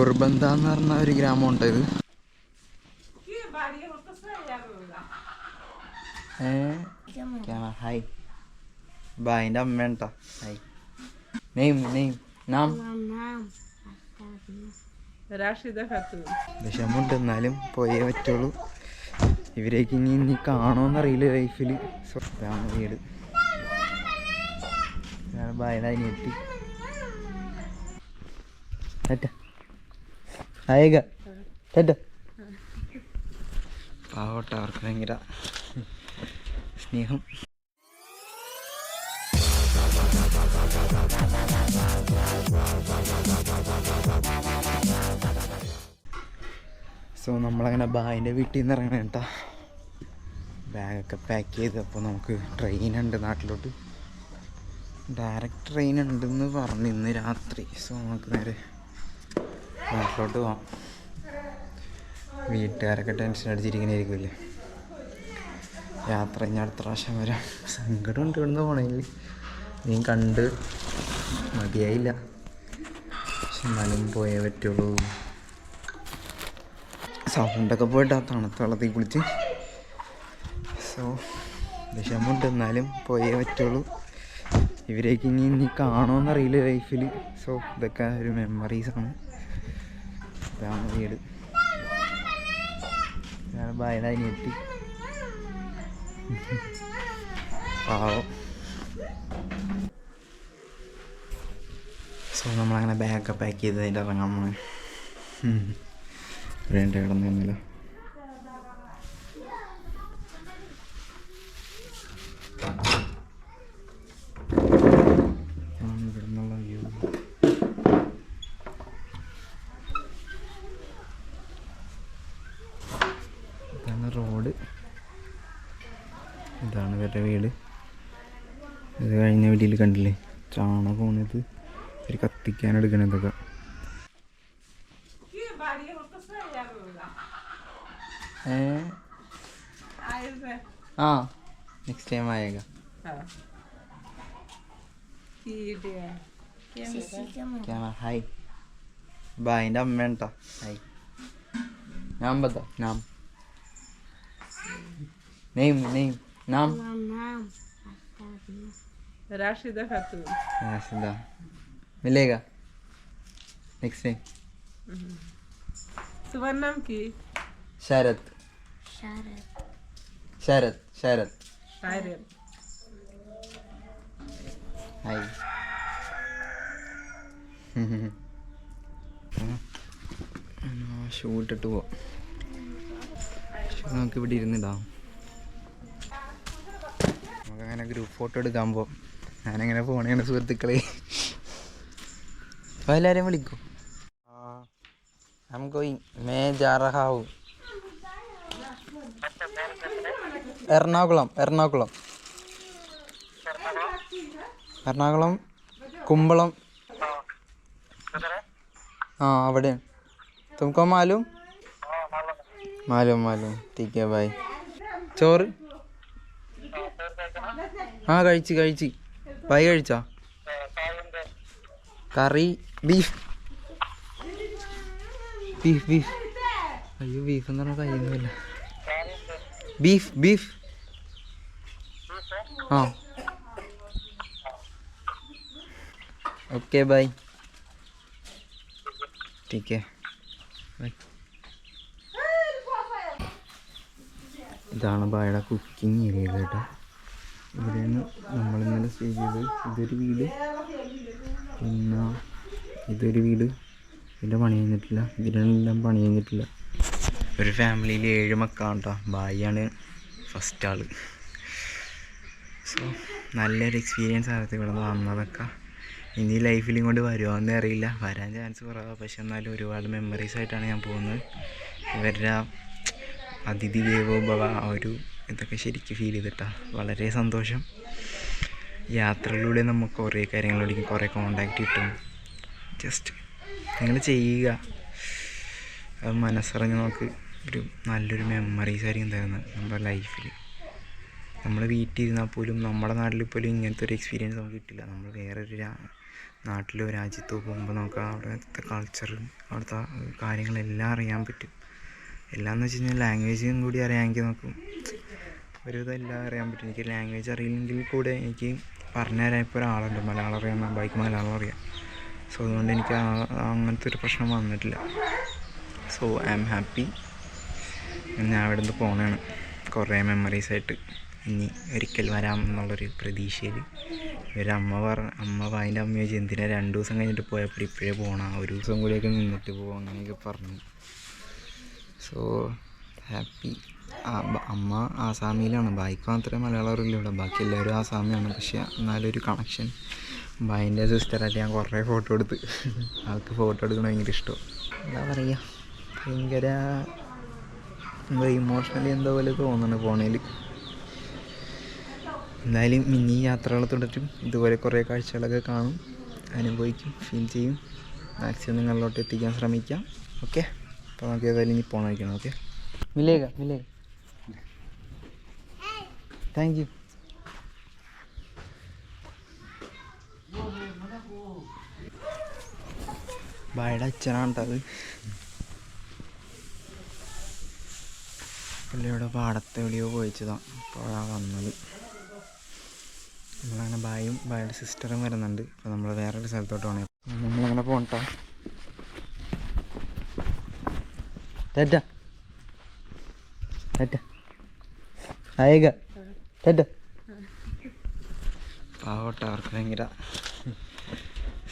ഗുർബന്ത എന്ന് പറഞ്ഞ ഒരു ഗ്രാമമുണ്ട് ഇത്. ക്യാമറ ഹായ് ബാ എന്റെ അമ്മ ഉണ്ടോ? Hi name name. നാം? വിഷമുണ്ട് എന്നാലും പോയേ പറ്റുള്ളൂ. ഇവരേക്ക് ഇനി ഇനി കാണുമെന്നറിയില്ല ലൈഫിൽ സ്വത്താണ് വീട്. ബായുടെ അനിയത്തി. ടാറ്റ ആയേക ടാറ്റ പാവട്ടെ അവർക്ക് ഭയങ്കര സ്നേഹം. സോ നമ്മളങ്ങനെ ബായിന്റെ വീട്ടിൽ നിന്ന് ഇറങ്ങണം കേട്ടാ ബാഗൊക്കെ പാക്ക് ചെയ്ത് അപ്പോൾ നമുക്ക് ട്രെയിനുണ്ട് നാട്ടിലോട്ട്. ഡയറക്റ്റ് ട്രെയിൻ ഉണ്ടെന്ന് പറഞ്ഞു ഇന്ന് രാത്രി. സോ നമുക്ക് നേരെ നാട്ടിലോട്ട് പോവാം. വീട്ടുകാരൊക്കെ ടെൻഷൻ അടിച്ചിരിക്കുന്നതായിരിക്കുമല്ലേ യാത്ര ഇനി അടുത്ത പ്രാവശ്യം വരാം. സങ്കടമുണ്ട് ഇവിടുന്ന് പോണെങ്കിൽ നീ കണ്ട് മതിയായില്ല. പക്ഷെ എന്നാലും പോയേ പറ്റുള്ളൂ. സൗണ്ടൊക്കെ പോയിട്ട് ആ തണുത്ത വെള്ളത്തിൽ കുളിച്ച്. സോ വിഷമമുണ്ട് എന്നാലും പോയേ പറ്റുള്ളൂ. ഇവരേക്ക് ഇനി ഇനി കാണുമെന്നറിയില്ല ലൈഫിൽ സോ ഇതൊക്കെ ഒരു മെമ്മറീസാണ് ബായുടെ അനിയത്തി. പാവം. സോ നമ്മളങ്ങനെ ബാഗൊക്കെ പാക്ക് ചെയ്ത് ഇറങ്ങാൻ പോയി വേണ്ട കിടന്നില്ല ഇവിടെ നിന്നുള്ള വ്യൂ ഇതാണ് റോഡ് ഇതാണ് ഇവരുടെ വീട് ഇത് കഴിഞ്ഞ വീട്ടിൽ കണ്ടില്ലേ ചാണകം പോണത് കത്തിക്കാനെടുക്കണതൊക്കെ ആ നെക്സ്റ്റ് ടൈം ആയേക്കാം. ക്യാമറ ഹായ് ബാ എന്റെ അമ്മ കേട്ടോ ഹായ് ഞാൻ ബതാ നാം. നെയ്മ് നെയ്മ് നാം. റാഷിദ ഖാത്തൂൺ റാഷിദ मिलेगा नेक्स्ट टाइम तुम्हारा नाम की Sharat Sharat Sharat Shairel. Hi shoe ഇട്ടിട്ട് പോവാം ഷൂ നമുക്ക് ഇവിടെ ഇരുന്നിടാം നമുക്കങ്ങനെ ഗ്രൂപ്പ് ഫോട്ടോ എടുക്കാൻ പോവാം ഞാനങ്ങനെ പോണേണ് സുഹൃത്തുക്കളെ എല്ലാരെയും വിളിക്കൂ. വിളിക്കും മേ ജാറഹാവു. എറണാകുളം എറണാകുളം. എറണാകുളം കുമ്പളം. ആ അവിടെ. തുമക്കോ മാലും? മാലും മാലും. ടീക്കേ ബായ് ചോറ്? ആ കഴിച്ച് കഴിച്ച്. ബായ് കഴിച്ചാ? കറി? ബീഫ് ബീഫ് ബീഫ് അയ്യോ ബീഫ് എന്ന് പറഞ്ഞാൽ കഴിയുന്നില്ല ബീഫ് ബീഫ് ആ ഓക്കെ ബൈ ठीक है ബൈ ഇതാണ് ബായുടെ കുക്കിംഗ് ഏരിയ കേട്ടോ ഇവിടെയാണ് നമ്മളിന്നലെ സ്റ്റേ ചെയ്തത് ഇതൊരു വീട് പിന്നെ ഇതൊരു വീട്. ഇതിന്റെ പണി കഴിഞ്ഞിട്ടില്ല. ഇതിനെല്ലാം പണി കഴിഞ്ഞിട്ടില്ല. ഒരു ഫാമിലിയിൽ ഏഴ് മക്കളാണ് കേട്ടോ ബായിയാണ് ഫസ്റ്റ് ആൾ. സോ നല്ലൊരു എക്സ്പീരിയൻസ് ആയിരുന്നു ഇവിടെ വന്നതൊക്കെ. ഇനി ലൈഫിൽ ഇങ്ങോട്ട് എന്നേ അറിയില്ല. വരാൻ ചാൻസ് കുറവാണ് പക്ഷെ എന്നാലും ഒരുപാട് മെമ്മറീസ് ആയിട്ടാണ് ഞാൻ പോകുന്നത്. ഇവരുടെ അതിഥി ദേവോ ഭവ ആ ഒരു ഇതൊക്കെ ശരിക്കും ഫീൽ ചെയ്തിട്ടാ. വളരെ സന്തോഷം. യാത്രയിലൂടെ നമുക്ക് കുറേ കാര്യങ്ങളിലേക്ക് കുറേ കോണ്ടാക്റ്റ് കിട്ടും. ജസ്റ്റ് നിങ്ങൾ ചെയ്യുക. അത് മനസ്സറിഞ്ഞ് നമുക്ക് ഒരു നല്ലൊരു മെമ്മറീസ് ആയിരിക്കും തരുന്നത് നമ്മുടെ ലൈഫിൽ നമ്മൾ വീട്ടിൽ ഇരുന്നാൽ പോലും നമ്മുടെ നാട്ടിൽ പോലും ഇങ്ങനത്തെ ഒരു എക്സ്പീരിയൻസ് നമുക്ക് കിട്ടില്ല. നമ്മൾ വേറൊരു നാട്ടിലോ രാജ്യത്തോ പോകുമ്പോൾ നമുക്ക് അവിടുത്തെ കൾച്ചറും അവിടുത്തെ കാര്യങ്ങളെല്ലാം അറിയാൻ പറ്റും. എല്ലാം എന്ന് വെച്ച് കഴിഞ്ഞാൽ ലാംഗ്വേജും കൂടി അറിയാമെങ്കിൽ നമുക്ക് ഒരുവിധം എല്ലാം അറിയാൻ പറ്റും. എനിക്ക് ലാംഗ്വേജ് അറിയില്ലെങ്കിൽ കൂടെ എനിക്ക് പറഞ്ഞു തരാൻ ഇപ്പോൾ ഒരാളുണ്ട്. മലയാളം അറിയാം ബൈക്ക് മലയാളം അറിയാം. സോ അതുകൊണ്ട് എനിക്ക് അങ്ങനത്തെ ഒരു പ്രശ്നം വന്നിട്ടില്ല. സോ ഐ ആം ഹാപ്പി ഞാൻ അവിടെ നിന്ന് പോകണതാണ് കുറേ മെമ്മറീസ് ആയിട്ട്. ഇനി ഒരിക്കൽ വരാം എന്നുള്ളൊരു പ്രതീക്ഷയിൽ. ഒരു അമ്മ പറ അമ്മ അതിന്റെ അമ്മ ചോദിച്ചു എന്തിനാ രണ്ട് ദിവസം കഴിഞ്ഞിട്ട് പോയപ്പോൾ ഇപ്പോഴേ പോകണം ഒരു ദിവസം കൂടിയൊക്കെ നിന്നിട്ട് പോകും അങ്ങനെയൊക്കെ പറഞ്ഞു. സോ ഹാപ്പി അമ്മ ആസാമിയിലാണ്. ബായിക്ക് മാത്രമേ മലയാളം അറിയില്ല ഇവിടെ. ബാക്കി എല്ലാവരും ആസാമിയാണ്. പക്ഷേ എന്നാലൊരു കണക്ഷൻ ബൈന്റെ സിസ്റ്ററായിട്ട് ഞാൻ കുറേ ഫോട്ടോ എടുത്ത്. ആൾക്ക് ഫോട്ടോ എടുക്കണം ഭയങ്കര ഇഷ്ടം. എന്താ പറയുക ഭയങ്കര എന്താ ഇമോഷണലി എന്തോ പോലെ തോന്നുന്നു ഫോണിൽ എന്തായാലും മിനി യാത്രകൾ തുടരും. ഇതുപോലെ കുറേ കാഴ്ചകളൊക്കെ കാണും. അനുഭവിക്കും ഫീൽ ചെയ്യും. മാക്സിമം നിങ്ങളിലോട്ട് എത്തിക്കാൻ ശ്രമിക്കാം. ഓക്കെ അപ്പോൾ നമുക്ക് ഏതായാലും ഇനി പോകണമായിരിക്കണം ഓക്കെ മിലേക മിലേക താങ്ക് യു ബായുടെ അച്ഛനാണ് കേട്ടോ അത് പുള്ളിയുടെ പാടത്ത് എവിടെയോ പോയിച്ചതാണ് അപ്പോഴാണ് വന്നത്. നമ്മളങ്ങനെ ബായും ബായുടെ സിസ്റ്ററും വരുന്നുണ്ട്. അപ്പോൾ നമ്മൾ വേറൊരു സ്ഥലത്തോട്ട് പോകണേ നമ്മളങ്ങനെ പോകട്ടോ ടാറ്റ അവർക്ക് ഭയങ്കര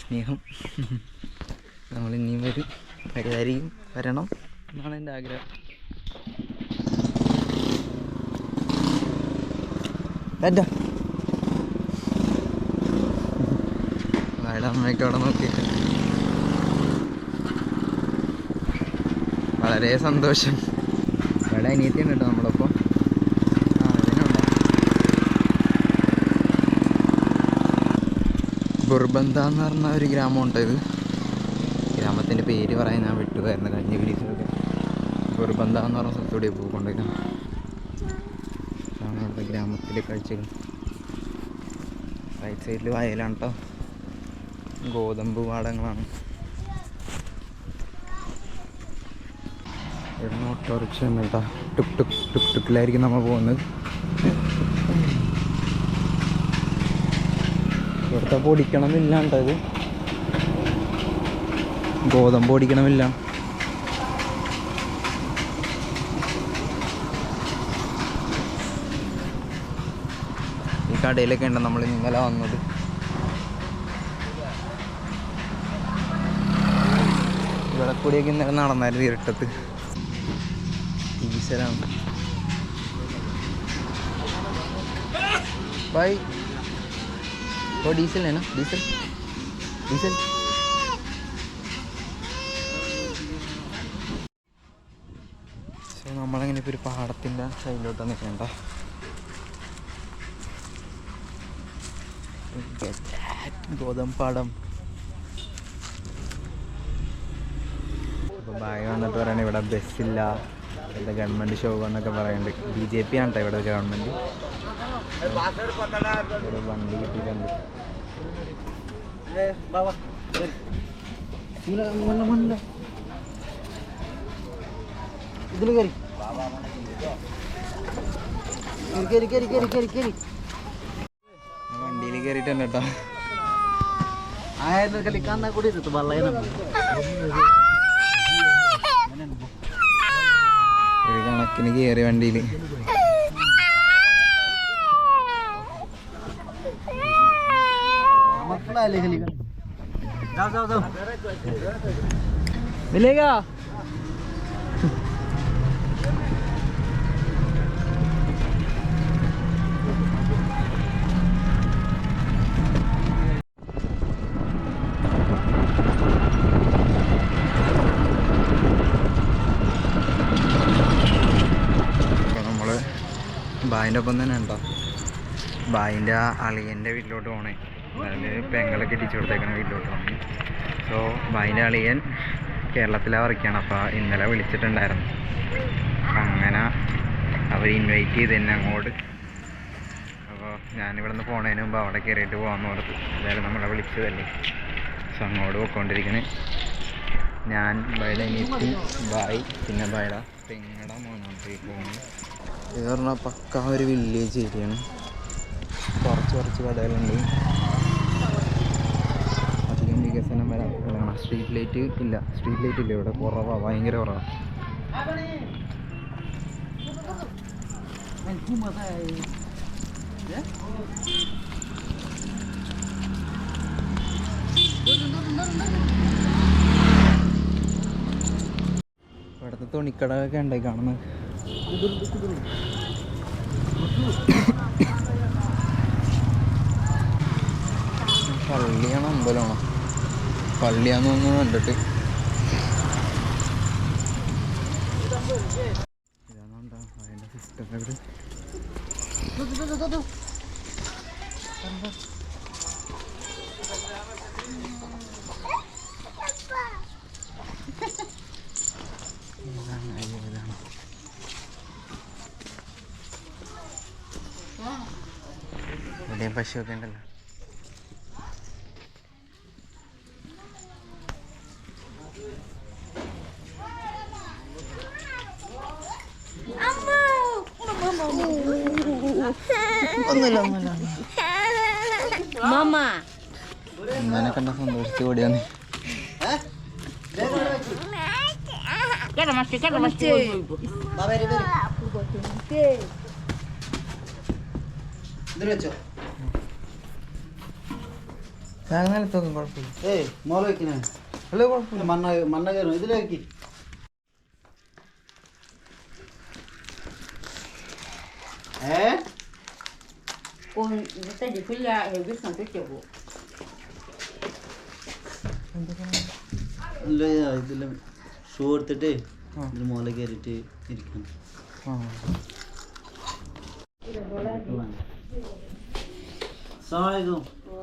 സ്നേഹം. നമ്മൾ ഇനിയും വരും വരുമായിരിക്കും വരണം എന്നാണ് എന്റെ ആഗ്രഹം. അവിടെ നോക്കിയിട്ട്. വളരെ സന്തോഷം. ഇവിടെ അനിയത്തിയുണ്ട് കേട്ടോ നമ്മളൊപ്പം. ബുർബന്ത എന്ന് പറഞ്ഞ ഒരു ഗ്രാമമുണ്ട് ഇത്. ഗ്രാമത്തിന്റെ പേര് പറയാൻ ഞാൻ വിട്ടുപോയിരുന്നു കഴിഞ്ഞ വീഡിയോസിലൊക്കെ എന്ന് പറഞ്ഞ സ്ഥലത്തൂടെ പോയിക്കൊണ്ടിരുന്നു അതാണ് അവിടുത്തെ ഗ്രാമത്തിലെ കാഴ്ചകൾ. റൈറ്റ് സൈഡിൽ വയലാണ് കേട്ടോ ഗോതമ്പ് പാടങ്ങളാണ്. ഇവിടുന്ന് ഓട്ടോറിക്ഷ ഉണ്ട് ടുക് ടുക് ടുക് ടുക്കിലായിരിക്കും നമ്മൾ പോകുന്നത്. ഇവിടുത്തെ പൊടിക്കണം എന്നില്ലാണ്ടത് ഗോതമ്പ് ഓടിക്കണമില്ല ഈ കടയിലൊക്കെ ഉണ്ട് നമ്മൾ ഇന്നലെ വന്നത്? ഇവിടെ കൂടിയൊക്കെ ഇന്നലെ നടന്നായിരുന്നു ഇരട്ടത്ത്. ഈശ്വരാണ്. ബൈ. ഓ ഡീസൽ ആണ് ഡീസൽ? ഡീസൽ? ഒരു പാടത്തിന്റെ സൈഡിലോട്ട് നിൽക്കണ്ട? ഗോതമ്പാടം പാടം. ബാഗ് വന്നിട്ട് പറയണേ ഇവിടെ ബസ്സില്ല ഇവിടെ ഗവൺമെന്റ് ഷോ എന്നൊക്കെ പറയുന്നുണ്ട് ബി ജെ പി ആണ് ഇവിടെ ഗവൺമെന്റ് ഇവിടെ വണ്ടി കിട്ടിയിട്ടുണ്ട്. ഇതിൽ കയറി കയറി കയറി കയറി കയറി കയറി വണ്ടിയിൽ കയറിയിട്ടുണ്ട് കേട്ടോ ആയിരുന്നു കളിക്കാൻ കൂടി ഇത് വള്ളയനം ഒരു കണക്കിന് കയറി വണ്ടിയിൽ मत लिख लिख जाओ जाओ जाओ मिलेगा ബായിന്റെ ഒപ്പം തന്നെ ഉണ്ടോ? ബായിന്റെ അളിയന്റെ വീട്ടിലോട്ട് പോകണേ അതായത് പെങ്ങളൊക്കെ ഇടിച്ചു കൊടുത്തേക്കണ വീട്ടിലോട്ട് പോകണേ സോ ബായിന്റെ അളിയൻ കേരളത്തിലാണ് വർക്കാണ് അപ്പോൾ ഇന്നലെ വിളിച്ചിട്ടുണ്ടായിരുന്നു. അങ്ങനെ അവർ ഇൻവൈറ്റ് ചെയ്ത് എന്നെ അങ്ങോട്ട്. അപ്പോൾ ഞാനിവിടെ നിന്ന് പോണതിന് മുമ്പ് അവിടെ കയറിയിട്ട് പോകാമെന്ന് ഓർത്ത് അതായത് നമ്മളെ വിളിച്ചതല്ലേ. സോ അങ്ങോട്ട് പോയിക്കൊണ്ടിരിക്കണേ. ഞാൻ ബൈഡ അനിയത്തി ബായ് പിന്നെ ബൈഡ പെങ്ങട മോനോട്ടേക്ക് പോകുന്നു ഇത് പറഞ്ഞാൽ പക്ക ഒരു വില്ലേജ് ഏരിയയാണ് കുറച്ച് കുറച്ച് കടകളുണ്ട്. അധികം വികസനം വരാത്ത സ്ഥലമാണ് സ്ട്രീറ്റ് ലൈറ്റ് ഇല്ല. സ്ട്രീറ്റ് ലൈറ്റ് ഇല്ല ഇവിടെ. കുറവാണ് ഭയങ്കര കുറവാണ് ഇവിടുത്തെ തുണിക്കടയൊക്കെ ഉണ്ടായി കാണുന്നത് പള്ളിയാണോ അമ്പലമാണോ. പള്ളിയാന്ന് തോന്നുന്നു കണ്ടിട്ട്. സിസ്റ്റം അയ്യോ ഇതാണ് ഇവിടെയും പശുവൊക്കെ ഉണ്ടല്ലോ. ഒന്നുമില്ല ഒന്നുമില്ല മാമ. ഉമ്മാനെ കണ്ട സന്തോഷിച്ച് masih. ഇതിൽ വെച്ചോ? നിലത്തൊന്നും കുഴപ്പമില്ല. ഏയ് മോൾ വെക്കണേ. അല്ല കുഴപ്പമില്ല. മണ്ണ മണ്ണ കയറും ഇതിലേക്ക് ഏ? esta de fila, el bicho no te llevo. ഇല്ല ഇതിൽ ഷൂ എടുത്തിട്ട്. ഇതിൽ മോളെ കയറിയിട്ട് ഇരിക്കണം.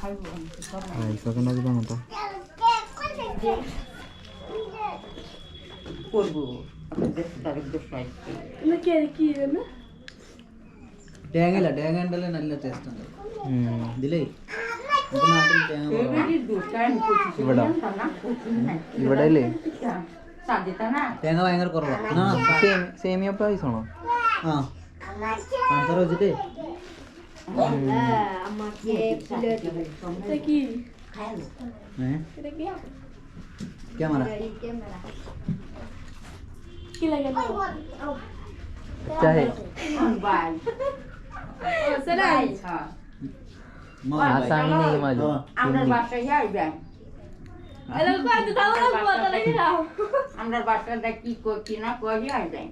പായസമൊക്കെ ഉണ്ടാക്കി തന്നോ করবো തേങ്ങ ഇല്ല തേങ്ങ ഉണ്ടല്ലോ നല്ല ടേസ്റ്റ് ഉണ്ട് ഇതിലേ നമുക്ക് നാട്ടിൽ തേങ്ങ കുറവാ. ഇവിടെ ഇവിടെ അല്ലേ തേങ്ങ ഭയങ്കര കുറവാണ് ആ സേമി- സേമിയ പായസമാണോ ആ പഞ്ചസാര വെച്ചിട്ട് Ha, ama kepler. Taki. Ne? Taki ya. Kamera. Kila ya. Cahil. Bye. Sedai. Asal ni maju. Ambil bahasa ya, ibu. Kalau kau ada tahu lah buat apa lagi tau. Ambil bahasa dah kiko kina kau ya, ibu.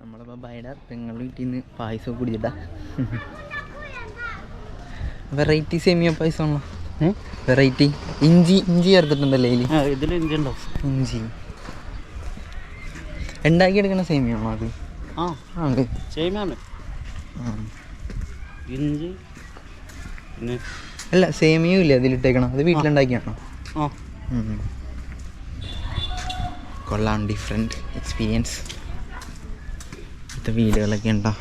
നമ്മളെ ബബായുടെ പെങ്ങൾ വീട്ടിൽ നിന്ന് പായസം കുടിച്ചിട്ടാ. Variety സേമിയ പായസമാണല്ലോ. Variety ഇഞ്ചി ഇഞ്ചി ചേർത്തിട്ടുണ്ടല്ലേ ഇതിൽ ഇഞ്ചി ഇഞ്ചുണ്ടോ ഇഞ്ചി. ഉണ്ടാക്കിയെടുക്കണ സേമിയാണോ അത്? ആ ആ ഉണ്ട് ചെയ്യുമാണ് ഇഞ്ചി പിന്നെ അല്ല സേമിയും ഇല്ല അതിലിട്ടേക്കണം അത് വീട്ടിലുണ്ടാക്കിയാണോ? ആ. കൊള്ളാം ഡിഫറെന്റ് എക്സ്പീരിയൻസ് ഇത്തെ വീടുകളൊക്കെ ഉണ്ടോ?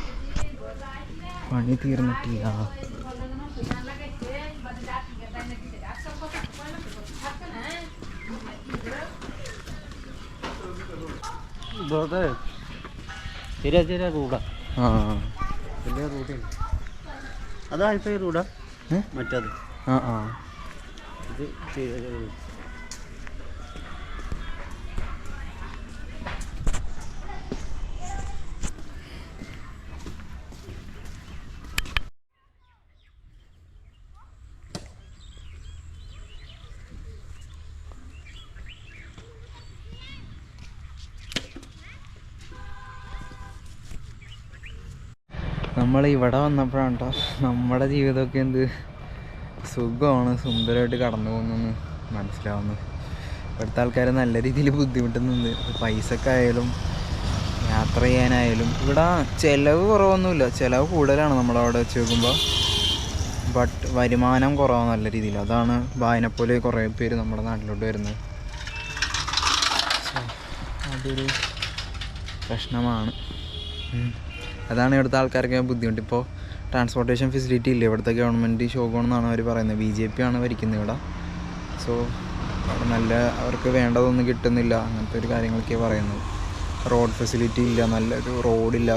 പണി തീർന്നിട്ടില്ല. അതാ ചെറിയ ചെറിയ ആ. വലിയ ഹൈഫൈ റോഡാ ഏ? മറ്റത്. ആ ആ. ഇത് ചെയ്ത- നമ്മൾ ഇവിടെ വന്നപ്പോഴാണ് കേട്ടോ നമ്മുടെ ജീവിതമൊക്കെ എന്ത് സുഖമാണ് സുന്ദരമായിട്ട് കടന്നു പോകുന്നെന്ന് മനസ്സിലാവുന്നത്. ഇവിടുത്തെ ആൾക്കാർ നല്ല രീതിയിൽ ബുദ്ധിമുട്ടുന്നുണ്ട്. പൈസക്കായാലും യാത്ര ചെയ്യാനായാലും ഇവിടെ ചിലവ് കുറവൊന്നുമില്ല. ചിലവ് കൂടുതലാണ് നമ്മളവിടെ വെച്ച് നോക്കുമ്പോൾ ബട്ട് വരുമാനം കുറവാണ് നല്ല രീതിയിൽ. അതാണ് വായനപ്പോലെ കുറേ പേര് നമ്മുടെ നാട്ടിലോട്ട് വരുന്നത്. അതൊരു പ്രശ്നമാണ്. അതാണ് ഇവിടുത്തെ ആൾക്കാർക്ക് ബുദ്ധിമുട്ട്. ഇപ്പോൾ ട്രാൻസ്പോർട്ടേഷൻ ഫെസിലിറ്റി ഇല്ല? ഇവിടുത്തെ ഗവൺമെന്റ് ഷോകോണെന്നാണ് അവർ പറയുന്നത്. ബി ജെ പി ആണ് ഭരിക്കുന്നത് ഇവിടെ. സോ അവിടെ നല്ല അവർക്ക് വേണ്ടതൊന്നും കിട്ടുന്നില്ല. അങ്ങനത്തെ ഒരു കാര്യങ്ങളൊക്കെ പറയുന്നത്. റോഡ് ഫെസിലിറ്റി ഇല്ല നല്ലൊരു റോഡില്ല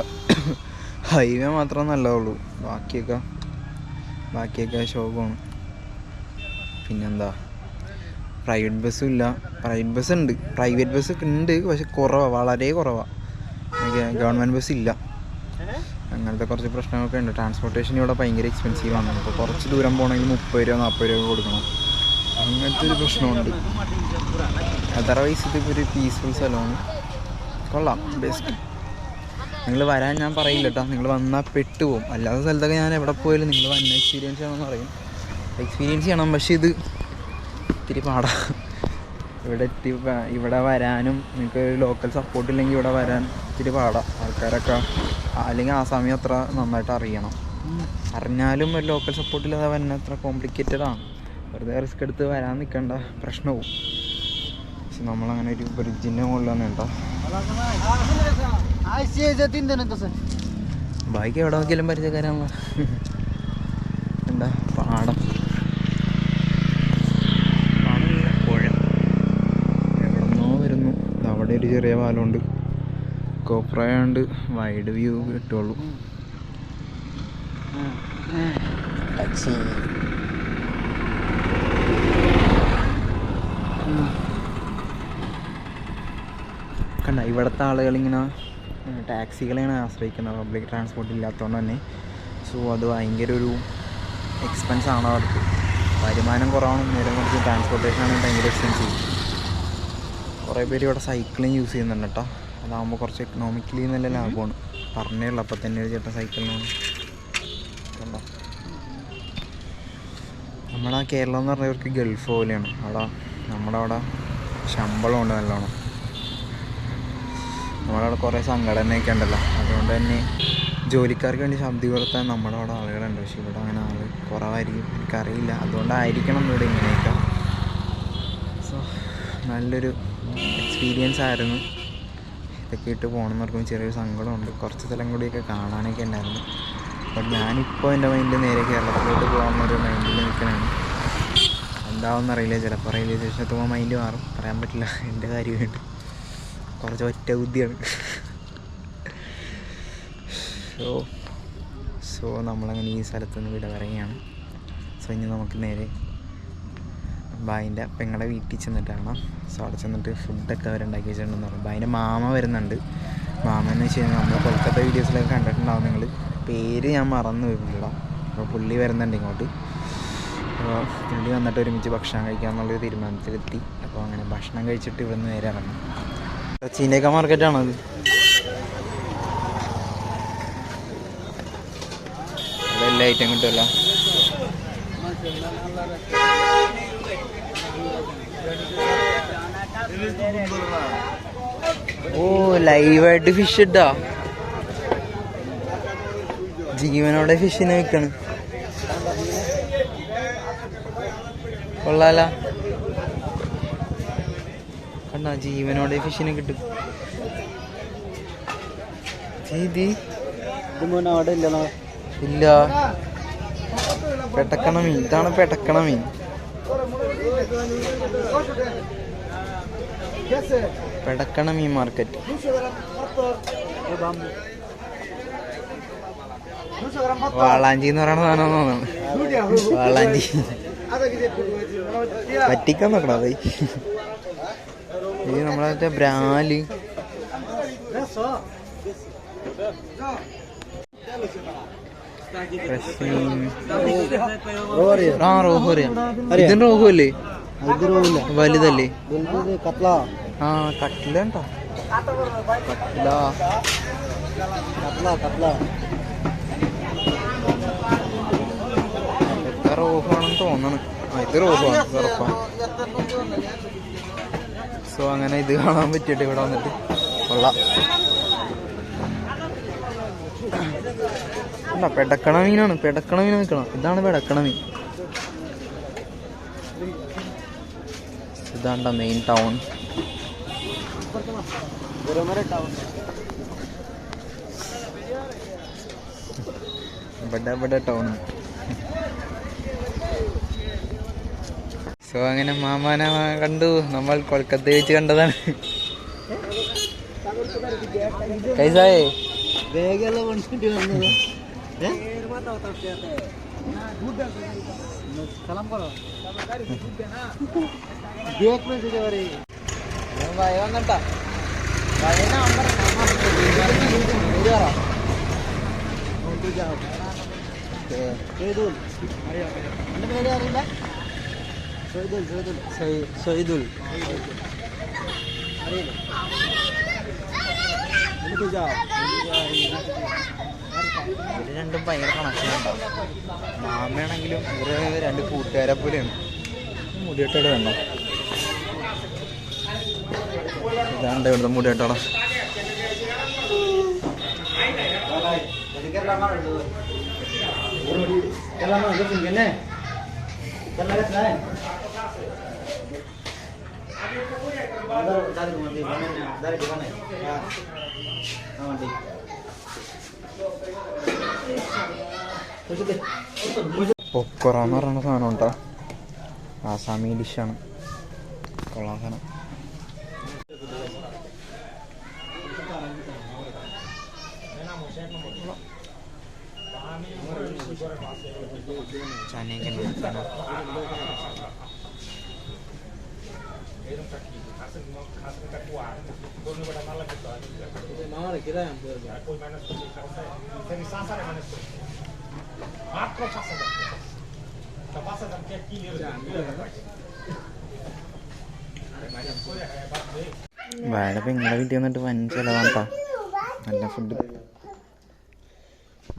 ഹൈവേ മാത്രമേ നല്ലതുള്ളൂ. ബാക്കിയൊക്കെ ബാക്കിയൊക്കെ ശോകമാണ്. പിന്നെന്താ? പ്രൈവറ്റ് ബസ്സും ഇല്ല. പ്രൈവറ്റ് ബസ് ഉണ്ട്. പ്രൈവറ്റ് ബസ് ഉണ്ട് പക്ഷെ കുറവാണ് വളരെ കുറവാണ് ഗവൺമെന്റ് ബസ് ഇല്ല. അങ്ങനത്തെ കുറച്ച് പ്രശ്നങ്ങളൊക്കെ ഉണ്ട്. ട്രാൻസ്പോർട്ടേഷൻ ഇവിടെ ഭയങ്കര എക്സ്പെൻസീവ് ആണ്. അപ്പോൾ കുറച്ച് ദൂരം പോകണമെങ്കിൽ മുപ്പത് രൂപ നാൽപ്പത് രൂപ കൊടുക്കണം. അങ്ങനത്തെ ഒരു പ്രശ്നമുണ്ട്. അതർവൈസ് ഇതിപ്പോൾ ഒരു പീസ്ഫുൾ സ്ഥലമാണ്. കൊള്ളാം. ബെസ്റ്റ് നിങ്ങൾ വരാൻ ഞാൻ പറയില്ല കേട്ടോ നിങ്ങൾ വന്നാൽ പെട്ടുപോകും. അല്ലാത്ത സ്ഥലത്തൊക്കെ ഞാൻ എവിടെ പോയാലും നിങ്ങൾ വന്ന എക്സ്പീരിയൻസ് ചെയ്യണമെന്ന് പറയും. എക്സ്പീരിയൻസ് ചെയ്യണം. പക്ഷേ ഇത് ഇത്തിരി പാടാ. ഇവിടെ എത്തി ഇവിടെ വരാനും നിങ്ങൾക്ക് ലോക്കൽ സപ്പോർട്ട് ഇല്ലെങ്കിൽ ഇവിടെ വരാൻ ഇത്തിരി പാടാ. ആൾക്കാരൊക്കെ അല്ലെങ്കിൽ ആ സമയം അത്ര നന്നായിട്ട് അറിയണം. അറിഞ്ഞാലും ഒരു ലോക്കൽ സപ്പോർട്ടില്ലാതെ വരുന്ന അത്ര കോംപ്ലിക്കേറ്റഡ് ആണ്. വെറുതെ റിസ്ക് എടുത്ത് വരാൻ നിൽക്കേണ്ട പ്രശ്നവും. പക്ഷെ നമ്മളങ്ങനെ ഒരു ബ്രിഡ്ജിന്റെ മുകളിൽ തന്നെ ഉണ്ടോ ബൈക്ക് എവിടെ നോക്കിയാലും പരിചയക്കാരാണ് എന്താ പാടം? പാടം പുഴ. എവിടെ നിന്നോ വരുന്നു അവിടെ ഒരു ചെറിയ പാലമുണ്ട് കോപ്രായോണ്ട് വൈഡ് വ്യൂ കിട്ടുള്ളൂ കണ്ട ഇവിടുത്തെ ആളുകളിങ്ങനെ ടാക്സികളെയാണ് ആശ്രയിക്കുന്നത്. പബ്ലിക് ട്രാൻസ്പോർട്ട് ഇല്ലാത്തതുകൊണ്ട് തന്നെ. സോ അത് ഭയങ്കര ഒരു എക്സ്പെൻസ് ആണ് അവർക്ക്. വരുമാനം കുറവാണ് നേരം കുറച്ച് ട്രാൻസ്പോർട്ടേഷൻ ആണ് ഭയങ്കര എക്സ്പെൻസീവ് കുറേ പേര് ഇവിടെ സൈക്കിളിങ് യൂസ് ചെയ്യുന്നുണ്ട് കേട്ടോ. അതാകുമ്പോൾ കുറച്ച് എക്കണോമിക്കലി നല്ല ലാഭമാണ്. പറഞ്ഞേ ഉള്ളൂ അപ്പം തന്നെ ഒരു ചേട്ടൻ സൈക്കിളിനാണ് കണ്ടോ? നമ്മുടെ കേരളം എന്ന് പറഞ്ഞവർക്ക് ഗൾഫ് പോലെയാണ്. അവിടെ നമ്മുടെ അവിടെ ശമ്പളമുണ്ട് നല്ലോണം. നമ്മുടെ അവിടെ കുറേ സംഘടനയൊക്കെ ഉണ്ടല്ലോ. അതുകൊണ്ട് തന്നെ ജോലിക്കാർക്ക് വേണ്ടി ശബ്ദി കൊടുത്താൽ നമ്മുടെ അവിടെ ആളുകളുണ്ട്. പക്ഷെ ഇവിടെ അങ്ങനെ ആൾ കുറവായിരിക്കും. എനിക്കറിയില്ല. അതുകൊണ്ടായിരിക്കണം ഇവിടെ ഇങ്ങനെയൊക്കെ. സോ നല്ലൊരു എക്സ്പീരിയൻസ് ആയിരുന്നു. ഇതൊക്കെ ഇട്ട് പോകണമെന്നവർക്കും ചെറിയൊരു സങ്കടമുണ്ട്. കുറച്ച് സ്ഥലം കൂടിയൊക്കെ കാണാനൊക്കെ ഉണ്ടായിരുന്നു. അപ്പം ഞാനിപ്പോൾ എന്റെ മൈൻഡിൽ നേരെ കേരളത്തിലോട്ട് പോകാമെന്നൊരു മൈൻഡിൽ നിൽക്കണമാണ് എന്താവുമെന്ന് അറിയില്ല. ചിലപ്പോൾ റെയിൽവേ സ്റ്റേഷൻ എത്തുമ്പോൾ മൈൻഡ് മാറും. പറയാൻ പറ്റില്ല. എന്റെ കാര്യമായിട്ട് കുറച്ച് ഒറ്റ ബുദ്ധിയാണ്. സോ സോ നമ്മളങ്ങനെ ഈ സ്ഥലത്തുനിന്ന് വിട പറയുകയാണ്. സോ ഇനി നമുക്ക് നേരെ ബായിന്റെ പെങ്ങളുടെ വീട്ടിൽ ചെന്നിട്ടാണ്. സോ അവിടെ ചെന്നിട്ട് ഫുഡൊക്കെ അവരുണ്ടാക്കി വെച്ചിട്ടുണ്ടെന്ന് പറഞ്ഞു. ബായിന്റെ മാമ വരുന്നുണ്ട്. മാമ എന്ന് വെച്ച് കഴിഞ്ഞാൽ നമ്മൾ കൊൽക്കത്ത വീഡിയോസിലൊക്കെ കണ്ടിട്ടുണ്ടാവും നിങ്ങൾ പേര് ഞാൻ മറന്നു പോയിട്ടില്ല അപ്പോൾ പുള്ളി വരുന്നുണ്ട് ഇങ്ങോട്ട്. അപ്പോൾ പുള്ളി വന്നിട്ട് ഒരുമിച്ച് ഭക്ഷണം കഴിക്കാമെന്നുള്ളൊരു തീരുമാനത്തിലെത്തി. അപ്പോൾ അങ്ങനെ ഭക്ഷണം കഴിച്ചിട്ട് ഇവിടുന്ന് നേരെ ഇറങ്ങും. ചീനക്ക മാർക്കറ്റാണത് എല്ലാ ഐറ്റം കിട്ടുമല്ലോ ഓ ലൈവായിട്ട് ഫിഷ് ഇട്ടാ. ജീവനോടെ ഫിഷിനെ വെക്കണ്. കൊള്ളാല. കണ്ട ജീവനോടെ ഫിഷിനെ കിട്ടും. ഇല്ല പെട്ടക്കണ മീൻ ഇതാണ് പെട്ടക്കണ മീൻ പെടക്കണ ഈ മാർക്കറ്റ് വാളാഞ്ചി എന്ന് പറയുന്ന സാധനം തോന്നുന്നു. വാളാഞ്ചി. പറ്റിക്കാൻ നോക്കണം അതെ. ഇത് നമ്മളെ ബ്രാൽ. മീൻ. ആ റോഹു അറിയാം. ഇതിന് റോഹു അല്ലേ? വലുതല്ലേ? കത്ല ആ കട്ടില കട്ടില കത്ല കത്ല എത്ര റോഹു ആണെന്ന് തോന്നണം. ഇത് റോഹു ആണ് ഉറപ്പാ സോ അങ്ങനെ ഇത് കാണാൻ പറ്റിയിട്ട് ഇവിടെ വന്നിട്ട് കൊള്ളാം. പെടക്കണ മീനാണ് പെടക്കണ മീൻ നിൽക്കണം ഇതാണ് പെടക്കണ മീൻ. ഇതാണ്ട മെയിൻ ടൗൺ ഇവിടെ ഇവിടെ ടൗൺ സോ അങ്ങനെ മാമാനെ കണ്ടു. നമ്മൾ കൊൽക്കത്ത വെച്ച് കണ്ടതാണ്. കൈസായേ? വേഗമുള്ള കൊണ്ടിട്ട് വന്നത് സ്ഥലം പറ देख में तुझे अरे വന്നട്ടാ ഷെയ്ദുൽ എൻ്റെ പേര് അറിയില്ല ഷെയ്ദുൽ ഷെയ്ദുൽ സൈദുൽ അറിയില്ല എനിക്ക് ജാ ഇവര് രണ്ടും ഭയങ്കര കണക്ഷൻ ഉണ്ടാവും മാമയാണെങ്കിലും ഇവര് രണ്ട് കൂട്ടുകാരെ പോലെയാണ് മുടിയോട്ടോടെ വേണ്ട di. Terus deh. പൊക്കറ എന്ന് പറയുന്ന സാധനം ഉണ്ടോ ആസാമി ഡിഷാണ് കൊള്ളാം സാധനം ber. വാഴ പെങ്ങളെ വീട്ടിൽ വന്നിട്ട് വൻ ചെലവാണ് നല്ല ഫുഡ്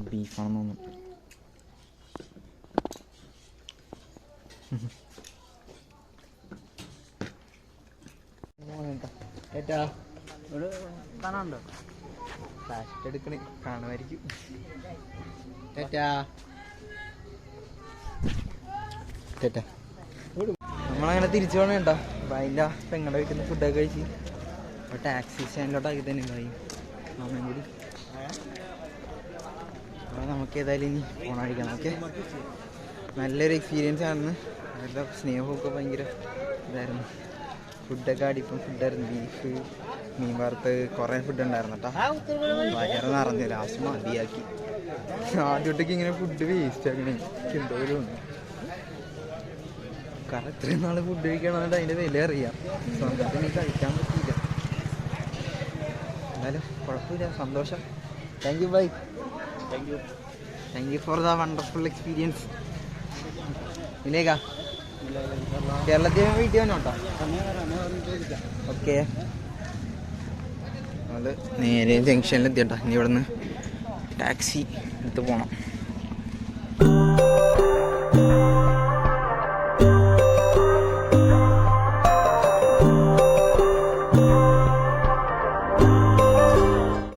ബീഫാണെന്ന് തോന്നുന്നു ഫ്ലാഷ് എടുക്കണേ കാണുമായിരിക്കും. നമ്മളങ്ങനെ തിരിച്ചു പോകണ കേട്ടോ അതിന്റെ പെങ്ങളുടെ വീട്ടിൽ നിന്ന് ഫുഡൊക്കെ കഴിച്ച്. അപ്പോൾ ടാക്സി സ്റ്റാൻഡിലോട്ടാക്കി തന്നെ ഉണ്ടായി മാമയും കൂടി. അപ്പോൾ നമുക്ക് ഏതായാലും ഇനി ഫോൺ അടിക്കണം ഓക്കെ? നല്ലൊരു എക്സ്പീരിയൻസ് ആണെന്ന്. അവരുടെ സ്നേഹമൊക്കെ ഭയങ്കര ഇതായിരുന്നു. ഫുഡൊക്കെ അടിപ്പം ഫുഡായിരുന്നു ബീഫ് മീൻ വറുത്ത് കുറേ ഫുഡ് ഉണ്ടായിരുന്നു കേട്ടോ വയറ് നിറഞ്ഞു. ലാസ്റ്റ് മതിയാക്കി. ആദ്യമായിട്ടൊക്കെ ഇങ്ങനെ ഫുഡ് വേസ്റ്റ് ആക്കണേ. എനിക്ക് എന്തോ ഒരു കാരണം ഇത്രയും നാൾ ഫുഡ് കഴിക്കണമെന്നിട്ട് അതിന്റെ വില അറിയാം. സ്വന്തത്തിന് കഴിക്കാൻ പറ്റിയില്ല. എന്നാലും കുഴപ്പമില്ല. സന്തോഷം. Thank you bye thank you thank you for the wonderful experience ഇല്ലേക്കാ കേരളത്തിൽ വീട്ടിൽ തന്നെ ഓക്കെ. നേരെ ജംഗ്ഷനിലെത്തിയട്ടോ. ഇനി ഇവിടുന്ന് ടാക്സി എടുത്ത് പോകണം